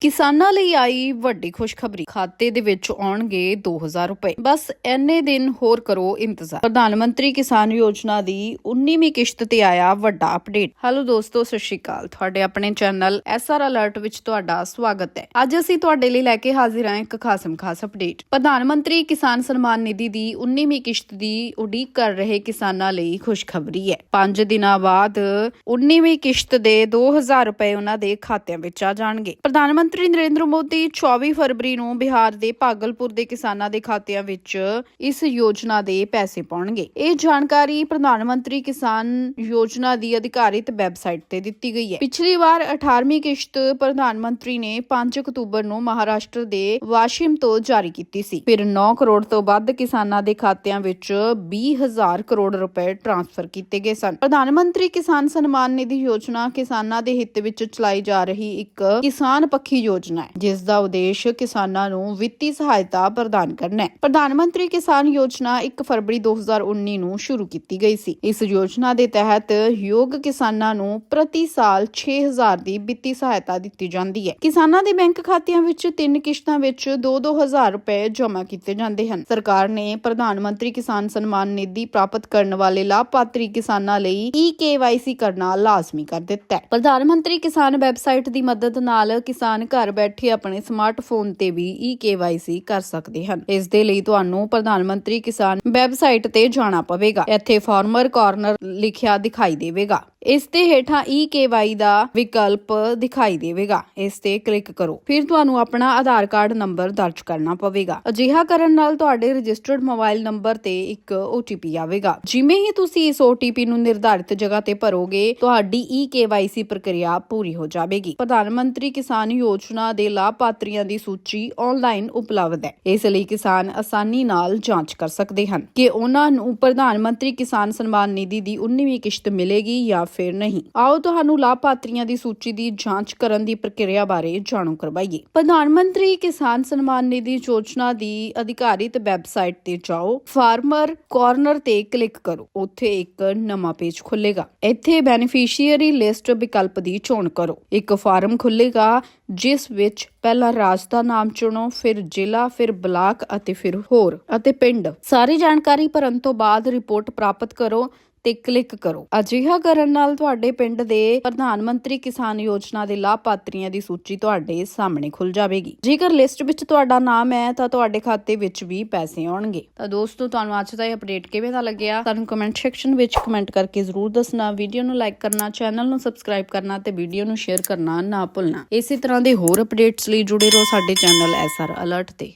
ਕਿਸਾਨਾਂ ਲਈ ਆਈ ਵੱਡੀ ਖੁਸ਼ਖਬਰੀ। ਖਾਤੇ ਦੇ ਵਿੱਚ ਆਉਣਗੇ 2000 ਰੁਪਏ। ਬਸ ਐਨੇ ਦਿਨ ਹੋਰ ਕਰੋ ਇੰਤਜ਼ਾਰ। ਪ੍ਰਧਾਨ ਮੰਤਰੀ ਕਿਸਾਨ ਯੋਜਨਾ ਦੀ 19ਵੀਂ ਕਿਸ਼ਤ ਤੇ ਆਇਆ ਵੱਡਾ ਅਪਡੇਟ। ਹੈਲੋ ਦੋਸਤੋ, ਸਤਿ ਸ਼੍ਰੀ ਅਕਾਲ। ਤੁਹਾਡੇ ਆਪਣੇ ਚੈਨਲ ਐਸਆਰ ਅਲਰਟ ਵਿੱਚ ਤੁਹਾਡਾ ਸਵਾਗਤ ਹੈ। ਅੱਜ ਅਸੀਂ ਤੁਹਾਡੇ ਲਈ ਲੈ ਕੇ ਹਾਜ਼ਰ ਹਾਂ ਇੱਕ ਖਾਸਮ ਖਾਸ ਅਪਡੇਟ। ਪ੍ਰਧਾਨ ਮੰਤਰੀ ਕਿਸਾਨ ਸਨਮਾਨ ਨਿਧੀ ਦੀ 19ਵੀਂ ਕਿਸ਼ਤ ਦੀ ਉਡੀਕ ਕਰ ਰਹੇ ਕਿਸਾਨਾਂ ਲਈ ਖੁਸ਼ਖਬਰੀ ਹੈ। 5 ਦਿਨਾਂ ਬਾਅਦ 19ਵੀਂ ਕਿਸ਼ਤ ਦੇ 2000 ਰੁਪਏ ਉਹਨਾਂ ਦੇ ਖਾਤਿਆਂ ਵਿੱਚ ਆ ਜਾਣਗੇ। ਪ੍ਰਧਾਨ ਮੰਤਰੀ ਨਰਿੰਦਰ ਮੋਦੀ 24 ਫਰਵਰੀ ਨੂੰ ਬਿਹਾਰ ਦੇ ਭਾਗਲਪੁਰ ਦੇ ਕਿਸਾਨਾਂ ਦੇ ਖਾਤਿਆਂ ਵਿੱਚ ਇਸ ਯੋਜਨਾ ਦੇ ਪੈਸੇ ਪਾਉਣਗੇ। ਇਹ ਜਾਣਕਾਰੀ ਪ੍ਰਧਾਨ ਮੰਤਰੀ ਕਿਸਾਨ ਯੋਜਨਾ ਦੀ ਅਧਿਕਾਰਿਤ ਵੈਬਸਾਈਟ ਤੇ ਦਿੱਤੀ ਗਈ ਹੈ। ਪਿਛਲੀ ਵਾਰ 18ਵੀਂ ਕਿਸ਼ਤ ਪ੍ਰਧਾਨ ਮੰਤਰੀ ਨੇ 5 ਅਕਤੂਬਰ ਨੂੰ ਮਹਾਰਾਸ਼ਟਰ ਦੇ ਵਾਸ਼ਿਮ ਤੋਂ ਜਾਰੀ ਕੀਤੀ ਸੀ। ਫਿਰ 9 ਕਰੋੜ ਤੋਂ ਵੱਧ ਕਿਸਾਨਾਂ ਦੇ ਖਾਤਿਆਂ ਵਿੱਚ 20000 ਕਰੋੜ ਰੁਪਏ ਟ੍ਰਾਂਸਫਰ ਕੀਤੇ ਗਏ ਸਨ। ਪ੍ਰਧਾਨ ਮੰਤਰੀ ਕਿਸਾਨ ਸਨਮਾਨ ਨਿਧੀ ਯੋਜਨਾ ਕਿਸਾਨਾਂ ਦੇ ਹਿੱਤ ਵਿੱਚ ਚਲਾਈ ਜਾ ਰਹੀ ਇੱਕ ਕਿਸਾਨ ਪੱਖੀ ਯੋਜਨਾ ਹੈ, ਜਿਸ ਦਾ ਉਦੇਸ਼ ਕਿਸਾਨਾਂ ਨੂੰ ਵਿੱਤੀ ਸਹਾਇਤਾ ਪ੍ਰਦਾਨ ਕਰਨਾ ਹੈ। ਪ੍ਰਧਾਨ ਮੰਤਰੀ ਕਿਸਾਨ ਯੋਜਨਾ 1 ਫਰਵਰੀ 2019 ਨੂੰ ਸ਼ੁਰੂ ਕੀਤੀ ਗਈ ਸੀ। ਇਸ ਯੋਜਨਾ ਦੇ ਤਹਿਤ ਯੋਗ ਕਿਸਾਨਾਂ ਨੂੰ ਪ੍ਰਤੀ ਸਾਲ 6000 ਦੀ ਵਿੱਤੀ ਸਹਾਇਤਾ ਦਿੱਤੀ ਜਾਂਦੀ ਹੈ। ਕਿਸਾਨਾਂ ਦੇ ਬੈਂਕ ਖਾਤਿਆਂ ਵਿੱਚ ਤਿੰਨ ਕਿਸ਼ਤਾਂ ਵਿੱਚ 2-2000 ਰੁਪਏ ਜਮ੍ਹਾਂ ਕੀਤੇ ਜਾਂਦੇ ਹਨ। ਸਰਕਾਰ ਨੇ ਪ੍ਰਧਾਨ ਮੰਤਰੀ ਕਿਸਾਨ ਸਨਮਾਨ ਨਿਧੀ ਪ੍ਰਾਪਤ ਕਰਨ ਵਾਲੇ ਲਾਭਪਾਤਰੀ ਕਿਸਾਨਾਂ ਲਈ ਈ ਕਰਨਾ ਲਾਜ਼ਮੀ ਕਰ ਦਿੱਤਾ ਹੈ। ਪ੍ਰਧਾਨ ਮੰਤਰੀ ਕਿਸਾਨ ਵੈਬਸਾਈਟ ਦੀ ਮਦਦ ਨਾਲ ਕਿਸਾਨ ਘਰ ਬੈਠੇ ਆਪਣੇ ਸਮਾਰਟਫੋਨ ਤੇ ਵੀ ਈ ਕਰ ਸਕਦੇ ਹਨ। ਇਸ ਦੇ ਲਈ ਤੁਹਾਨੂੰ ਪ੍ਰਧਾਨ ਮੰਤਰੀ ਕਿਸਾਨ ਵੈਬਸਾਈਟ ਤੇ ਜਾਣਾ ਪਵੇਗਾ। ਇੱਥੇ ਫਾਰਮਰ ਕਾਰਨਰ ਲਿਖਿਆ ਦਿਖਾਈ ਦੇਵੇਗਾ। ਇਸ ਦੇ ਹੇਠਾਂ ਈ ਦਾ ਵਿਕਲਪ ਦਿਖਾਈ ਦੇਵੇਗਾ। ਇਸ ਤੇ ਕਲਿੱਕ ਕਰੋ। ਫਿਰ ਤੁਹਾਨੂੰ ਆਪਣਾ ਆਧਾਰ ਕਾਰਡ ਨੰਬਰ ਦਰਜ ਕਰਨਾ ਪਵੇਗਾ। ਅਜਿਹਾ ਕਰਨ ਨਾਲ ਤੁਹਾਡੇ ਰਜਿਸਟਰਡ ਮੋਬਾਈਲ ਨੰਬਰ ਤੇ ਇੱਕ OTP ਆਵੇਗਾ। ਜਿਵੇਂ ਹੀ ਤੁਸੀਂ ਇਸ OTP ਨੂੰ ਨਿਰਧਾਰਿਤ ਜਗ੍ਹਾ ਤੇ ਭਰੋਗੇ, ਤੁਹਾਡੀ ਈ ਪ੍ਰਕਿਰਿਆ ਪੂਰੀ ਹੋ ਜਾਵੇਗੀ। ਪ੍ਰਧਾਨ ਮੰਤਰੀ ਕਿਸਾਨ ਯੋਜਨਾ ਦੇ ਲਾਭਪਾਤਰੀਆਂ ਦੀ ਸੂਚੀ ਆਨਲਾਈਨ ਉਪਲਬਧ ਹੈ। ਇਸ ਲਈ ਕਿਸਾਨ ਆਸਾਨੀ ਨਾਲ ਜਾਂਚ ਕਰ ਸਕਦੇ ਹਨ। ਕਿ ਉਹਨਾਂ ਨੂੰ ਪ੍ਰਧਾਨ ਮੰਤਰੀ ਕਿਸਾਨ ਸਨਮਾਨ ਨਿਧੀ ਦੀ 19ਵੀਂ ਕਿਸ਼ਤ ਮਿਲੇਗੀ ਜਾਂ ਫਿਰ ਨਹੀਂ। ਆਓ ਤੁਹਾਨੂੰ ਲਾਭਪਾਤਰੀਆਂ ਦੀ ਸੂਚੀ ਦੀ ਜਾਂਚ ਕਰਨ ਦੀ ਪ੍ਰਕਿਰਿਆ ਬਾਰੇ ਜਾਣੂ ਕਰਵਾਈਏ। ਪ੍ਰਧਾਨ ਮੰਤਰੀ ਕਿਸਾਨ ਸਨਮਾਨ ਨਿਧੀ ਯੋਜਨਾ ਦੀ ਅਧਿਕਾਰਿਤ ਵੈਬਸਾਈਟ ਤੇ ਜਾਓ। ਫਾਰਮਰ ਕਾਰਨਰ ਤੇ ਕਲਿੱਕ ਕਰੋ। ਉੱਥੇ ਇੱਕ ਨਵਾਂ ਪੇਜ ਖੁੱਲੇਗਾ ਇੱਥੇ ਬੈਨੀਫੀਸ਼ੀਅਰੀ ਲਿਸਟ ਵਿਕਲਪ ਦੀ ਚੋਣ ਕਰੋ। ਇੱਕ ਫਾਰਮ ਖੁੱਲੇਗਾ ਜਿਸ ਵਿੱਚ ਪਹਿਲਾ ਰਾਜ ਦਾ ਨਾਮ ਚੁਣੋ, ਫਿਰ ਜ਼ਿਲ੍ਹਾ, ਫਿਰ ਬਲਾਕ ਅਤੇ ਫਿਰ ਹੋਰ ਅਤੇ ਪਿੰਡ। ਸਾਰੀ ਜਾਣਕਾਰੀ ਭਰਨ ਤੋਂ ਬਾਅਦ ਰਿਪੋਰਟ ਪ੍ਰਾਪਤ ਕਰੋ। ਤੇ ਕਲਿੱਕ ਕਰੋ। ਅਜਿਹਾ ਕਰਨ ਨਾਲ ਤੁਹਾਡੇ ਪਿੰਡ ਦੇ ਪ੍ਰਧਾਨ ਮੰਤਰੀ ਕਿਸਾਨ ਯੋਜਨਾ ਦੇ ਲਾਭਪਾਤਰੀਆਂ ਦੀ ਸੂਚੀ ਤੁਹਾਡੇ ਸਾਹਮਣੇ ਖੁੱਲ ਜਾਵੇਗੀ। ਜੇਕਰ ਲਿਸਟ ਵਿੱਚ ਤੁਹਾਡਾ ਨਾਮ ਹੈ, ਤਾਂ ਤੁਹਾਡੇ ਖਾਤੇ ਵਿੱਚ ਵੀ ਪੈਸੇ ਆਉਣਗੇ। ਤਾਂ ਦੋਸਤੋ, ਤੁਹਾਨੂੰ ਅੱਜ ਦਾ ਇਹ ਅਪਡੇਟ ਕਿਵੇਂ ਦਾ ਲੱਗਿਆ? ਤੁਹਾਨੂੰ ਕਮੈਂਟ ਸੈਕਸ਼ਨ ਵਿੱਚ ਕਮੈਂਟ ਕਰਕੇ ਜ਼ਰੂਰ ਦੱਸਣਾ। ਵੀਡੀਓ ਨੂੰ ਲਾਈਕ ਕਰਨਾ ਚੈਨਲ ਨੂੰ ਸਬਸਕ੍ਰਾਈਬ ਕਰਨਾ ਤੇ ਵੀਡੀਓ ਨੂੰ ਸ਼ੇਅਰ ਕਰਨਾ ਨਾ ਭੁੱਲਣਾ। ਇਸੇ ਤਰ੍ਹਾਂ ਦੇ ਹੋਰ ਅਪਡੇਟਸ ਲਈ ਜੁੜੇ ਰਹੋ ਸਾਡੇ ਚੈਨਲ ਐਸਆਰ ਅਲਰਟ ਤੇ।